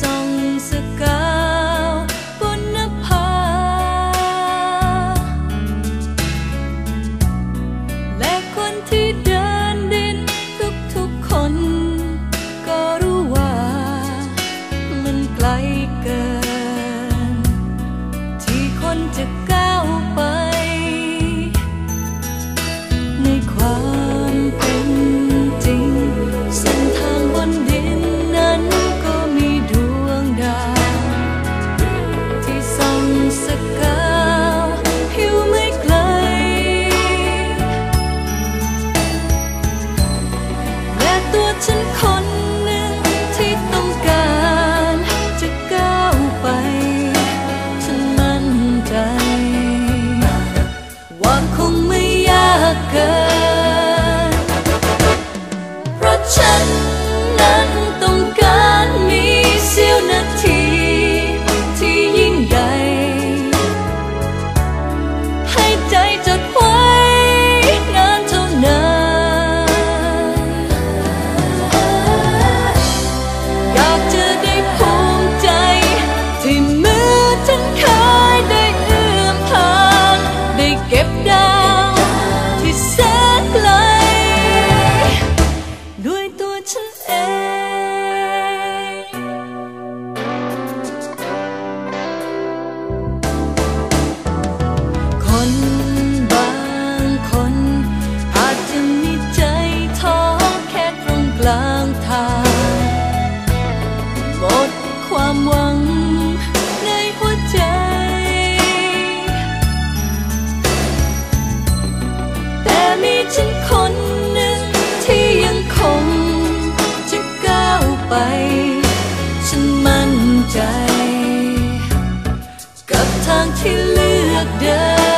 สองสกาวบุญภาและคนที่เดินดินทุกๆคน ก็รู้ว่า มันไกลเกิน ที่คนจะก้า 春 ใจ กับทางที่เลือกเดิน